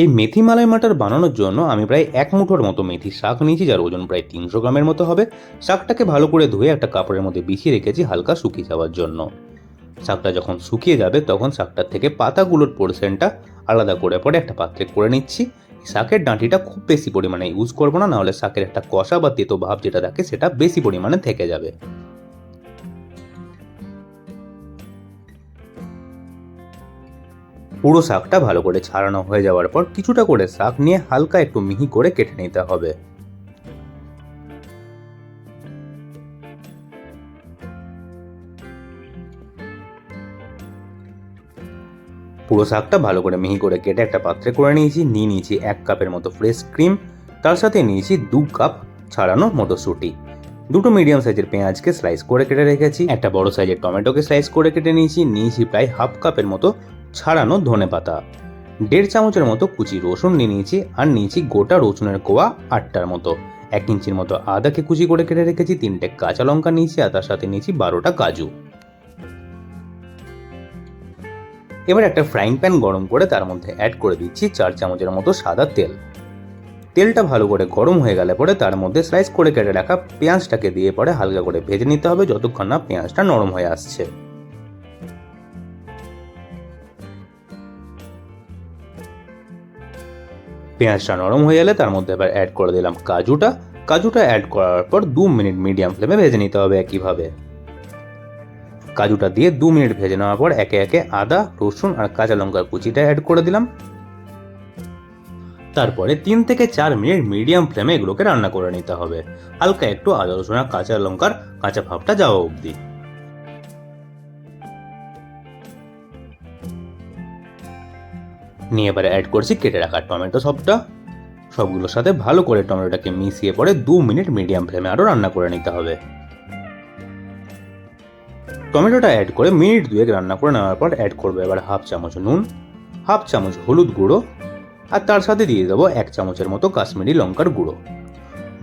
এই মেথি মালাই মাটার বানানোর জন্য আমি প্রায় এক মুঠোর মতো মেথি শাক নিয়েছি, যার ওজন প্রায় তিনশো গ্রামের মতো হবে। শাকটাকে ভালো করে ধুয়ে একটা কাপড়ের মধ্যে বিছিয়ে রেখেছি হালকা শুকিয়ে যাওয়ার জন্য। শাকটা যখন শুকিয়ে যাবে, তখন শাকটার থেকে পাতাগুলোর পোর্শনটা আলাদা করে পরে একটা পাত্রে করে নিচ্ছি। শাকের ডাঁটিটা খুব বেশি পরিমাণে ইউজ করব না, নাহলে শাকের একটা কষা বা তেতো ভাব যেটা থাকে, সেটা বেশি পরিমাণে থেকে যাবে। পুরো শাকটা ভালো করে ছাড়ানো হয়ে যাওয়ার পর কিছুটা করে শাক নিয়ে হালকা একটু মিহি করে কেটে নিতে হবে। পুরো শাকটা ভালো করে মিহি করে কেটে একটা পাত্রে করে নিয়েছি, নিয়ে নিয়েছি এক কাপের মতো ফ্রেশ ক্রিম, তার সাথে নিয়েছি দু কাপ ছাড়ানো মটরশুঁটি। দুটো মিডিয়াম সাইজের পেঁয়াজকে স্লাইস করে কেটে রেখেছি, একটা বড় সাইজের টমেটোকে স্লাইস করে কেটে নিয়েছি নিয়েছি প্রায় হাফ কাপের মতো ছাড়ানো ধনে পাতা। দেড় চামচের মতো কুচি রসুন নিয়ে নিয়েছি আর নিয়েছি গোটা রসুনের কোয়া আটটার মতো। এক ইঞ্চির মতো আদাকে কুচি করে কেটে রেখেছি, তিনটে কাঁচা লঙ্কা নিয়েছি আর তার সাথে নিয়েছি বারোটা কাজু। এবার একটা ফ্রাইং প্যান গরম করে তার মধ্যে অ্যাড করে দিচ্ছি চার চামচের মতো সাদা তেল। তেলটা ভালো করে গরম হয়ে গেলে পরে তার মধ্যে স্লাইস করে কেটে রাখা পেঁয়াজটাকে দিয়ে পরে হালকা করে ভেজে নিতে হবে যতক্ষণ না পেঁয়াজটা নরম হয়ে আসছে। পেঁয়াজটা নরম হয়ে গেলে তার মধ্যে এবার অ্যাড করে দিলাম কাজুটা। কাজুটা অ্যাড করার পর দু মিনিট মিডিয়াম ফ্লেমে ভেজে নিতে হবে একইভাবে। কাজুটা দিয়ে দু মিনিট ভেজে নেওয়ার পর একে একে আদা, রসুন আর কাঁচা লঙ্কার কুচিটা অ্যাড করে দিলাম। তারপরে তিন থেকে চার মিনিট মিডিয়াম ফ্লেমে এগুলোকে রান্না করে নিতে হবে। হালকা একটু আদা, রসুন আর কাঁচা লঙ্কার কাঁচা ভাবটা যাওয়া অবধি। নিয়ে এবারে অ্যাড করছি, কেটে রাখা টমেটো সবটা। সবগুলোর সাথে ভালো করে টমেটোটাকে মিশিয়ে পরে দু মিনিট মিডিয়াম ফ্লেমে আরও রান্না করে নিতে হবে। টমেটোটা অ্যাড করে মিনিট দুয়েক রান্না করে নেওয়ার পর অ্যাড করব এবার হাফ চামচ নুন হাফ চামচ হলুদ গুঁড়ো, আর তার সাথে দিয়ে দেবো এক চামচের মতো কাশ্মীরি লঙ্কার গুঁড়ো।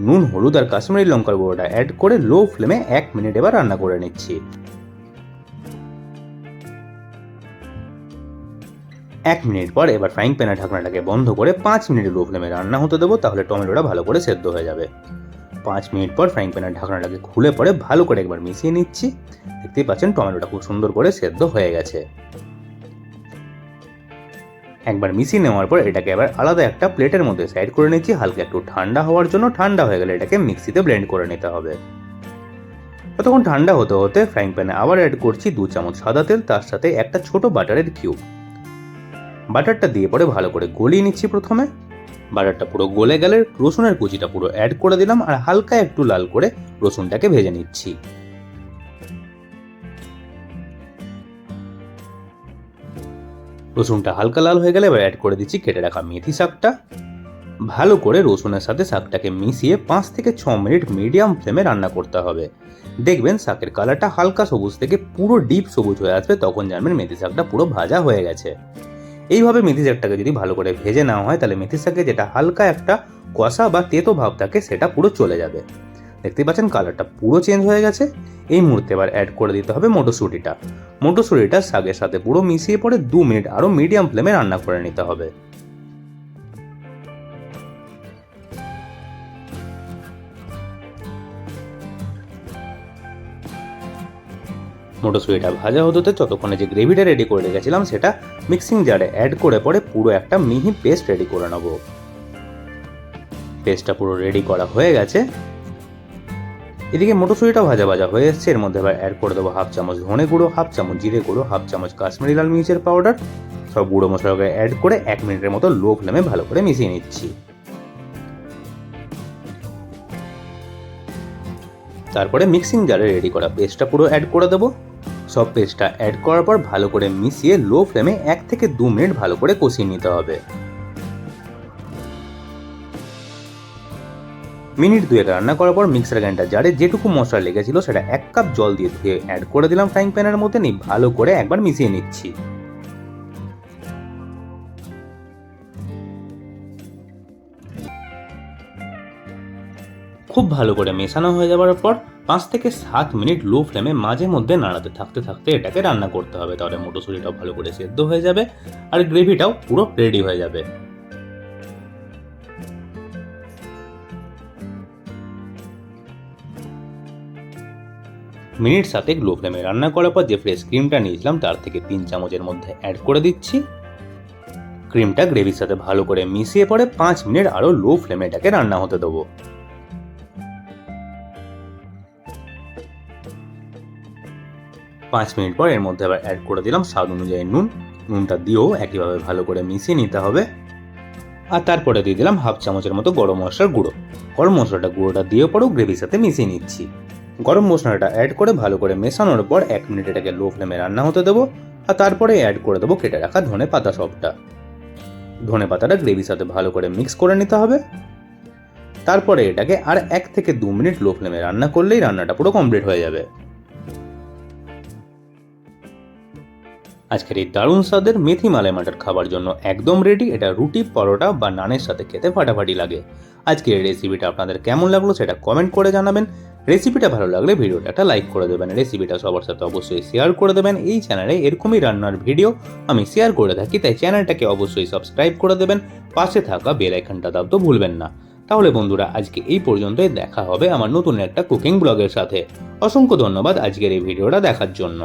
নুন, হলুদ আর কাশ্মীরি লঙ্কার গুঁড়োটা অ্যাড করে লো ফ্লেমে এক মিনিট এবার রান্না করে নিচ্ছি। এক মিনিট পর এবার ফ্রাইং প্যানের ঢাকনাটাকে বন্ধ করে পাঁচ মিনিট লো ফ্লেমে রান্না হতে দেবো, তাহলে টমেটোটা ভালো করে সেদ্ধ হয়ে যাবে। পাঁচ মিনিট পর ফ্রাইং প্যানের ঢাকনাটাকে খুলে পরে ভালো করে একবার মিশিয়ে নিচ্ছি। দেখতেই পাচ্ছেন টমেটোটা খুব সুন্দর করে সেদ্ধ হয়ে গেছে। একবার মিশিয়ে নেওয়ার পর এটাকে এবার আলাদা একটা প্লেটের মধ্যে সাইড করে নিচ্ছি, হালকা একটু ঠান্ডা হওয়ার জন্য। ঠান্ডা হয়ে গেলে এটাকে মিক্সিতে ব্লেন্ড করে নিতে হবে। ততক্ষণ ঠান্ডা হতে হতে ফ্রাইং প্যানে আবার অ্যাড করছি দু চামচ সাদা তেল, তার সাথে একটা ছোট বাটারের কিউব বাটারটা দিয়ে পরে ভালো করে গলিয়ে নিচ্ছি প্রথমে। বাটারটা পুরো গলে গেলে রসুনের কুচিটা পুরো অ্যাড করে দিলাম আর হালকা একটু লাল করে রসুনটাকে ভেজে নিচ্ছি। রসুনটা হালকা লাল হয়ে গেলে এবার অ্যাড করে দিচ্ছি কেটে রাখা মেথি শাকটা। ভালো করে রসুনের সাথে শাকটাকে মিশিয়ে পাঁচ থেকে ছ মিনিট মিডিয়াম ফ্লেমে রান্না করতে হবে। দেখবেন শাকের কালারটা হালকা সবুজ থেকে পুরো ডিপ সবুজ হয়ে আসবে, তখন জানবেন মেথি শাকটা পুরো ভাজা হয়ে গেছে। এইভাবে মেথি শাকটাকে যদি ভালো করে ভেজে নেওয়া হয়, তাহলে মেথি শাকে যেটা হালকা একটা কষা বা তেতো ভাব থাকে, সেটা পুরো চলে যাবে। দেখতে পাচ্ছেন কালারটা পুরো চেঞ্জ হয়ে গেছে। এই মুহূর্তে এবার অ্যাড করে দিতে হবে মটরশুঁটিটা। মটরশুঁটিটা শাকের সাথে পুরো মিশিয়ে পরে দু মিনিট আরও মিডিয়াম ফ্লেমে রান্না করে নিতে হবে। মটরশুঁটিটা ভাজা হতে হতে যতক্ষণে যে গ্রেভিটা রেডি করে রেখেছিলাম, সেটা মিক্সিং জারে অ্যাড করে পরে পুরো একটা মিহি পেস্ট রেডি করে নেব। পেস্টটা পুরো রেডি করা হয়ে গেছে। এদিকে মটরশুঁটিটা ভাজা ভাজা হয়ে এসছে। এর মধ্যে এবার অ্যাড করে দেবো হাফ চামচ ধনে গুঁড়ো হাফ চামচ জিরে গুঁড়ো হাফ চামচ কাশ্মীরি লাল মির্চের পাউডার সব গুঁড়ো মশলাকে অ্যাড করে এক মিনিটের মতো লো ফ্লেমে ভালো করে মিশিয়ে নিচ্ছি। তারপরে মিক্সিং জারে রেডি করা পেস্টটা পুরো অ্যাড করে দেবো। সব পেস্টটা অ্যাড করার পর ভালো করে মিশিয়ে লো ফ্লেমে এক থেকে দু মিনিট ভালো করে কষিয়ে নিতে হবে। মিনিট দুয়েক রান্না করার পর মিক্সার গ্রাইন্ডার জারে যেটুকু মশলা লেগেছিল সেটা এক কাপ জল দিয়ে ধুয়ে অ্যাড করে দিলাম ফ্রাইং প্যানের মধ্যে নিয়ে ভালো করে একবার মিশিয়ে নিচ্ছি। খুব ভালো করে মেশানো হয়ে যাওয়ার পর পাঁচ থেকে সাত মিনিট লো ফ্লেমে মাঝে মধ্যে নাড়াতে থাকতে থাকতে এটাকে রান্না করতে হবে। তাহলে মটরশুঁটিটাও ভালো করে সেদ্ধ হয়ে যাবে আর গ্রেভিটাও পুরো রেডি হয়ে যাবে। মিনিট সাথে লো ফ্লেমে রান্না করার পর যে ফ্রেশ ক্রিমটা নিয়েছিলাম, তার থেকে তিন চামচের মধ্যে অ্যাড করে দিচ্ছি। ক্রিমটা গ্রেভির সাথে ভালো করে মিশিয়ে পরে পাঁচ মিনিট আরও লো ফ্লেমে এটাকে রান্না হতে দেবো। পাঁচ মিনিট পর এর মধ্যে আবার অ্যাড করে দিলাম। স্বাদ অনুযায়ী নুন। নুনটা দিয়েও একইভাবে ভালো করে মিশিয়ে নিতে হবে। আর তারপরে দিয়ে দিলাম হাফ চামচের মতো গরম মশলার গুঁড়ো। গরম মশলাটা গুঁড়োটা দিয়ে পরেও গ্রেভির সাথে মিশিয়ে নিচ্ছি। গরম মশলাটা অ্যাড করে ভালো করে মেশানোর পর এক মিনিট এটাকে লো ফ্লেমে রান্না হতে দেবো। আর তারপরে অ্যাড করে দেবো কেটে রাখা ধনে পাতা সবটা। ধনে পাতাটা গ্রেভির সাথে ভালো করে মিক্স করে নিতে হবে। তারপরে এটাকে আর এক থেকে দু মিনিট লো ফ্লেমে রান্না করলেই রান্নাটা পুরো কমপ্লিট হয়ে যাবে। আজকের এই দারুণ স্বাদের মেথি মালাই মাটার খাবার জন্য একদম রেডি এটা রুটি, পরোটা বা নানের সাথে খেতে ফাটাফাটি লাগে। আজকের এই রেসিপিটা আপনাদের কেমন লাগল সেটা কমেন্ট করে জানাবেন। রেসিপিটা ভালো লাগলে ভিডিওটা একটা লাইক করে দেবেন। রেসিপিটা সবার সাথে অবশ্যই শেয়ার করে দেবেন। এই চ্যানেলে এরকমই রান্নার ভিডিও আমি শেয়ার করে থাকি, তাই চ্যানেলটাকে অবশ্যই সাবস্ক্রাইব করে দেবেন। পাশে থাকা বেল আইকনটা দাও তো ভুলবেন না। তাহলে বন্ধুরা, আজকে এই পর্যন্তই। দেখা হবে আমার নতুন একটা কুকিং ব্লগের সাথে। অসংখ্য ধন্যবাদ আজকের এই ভিডিওটা দেখার জন্য।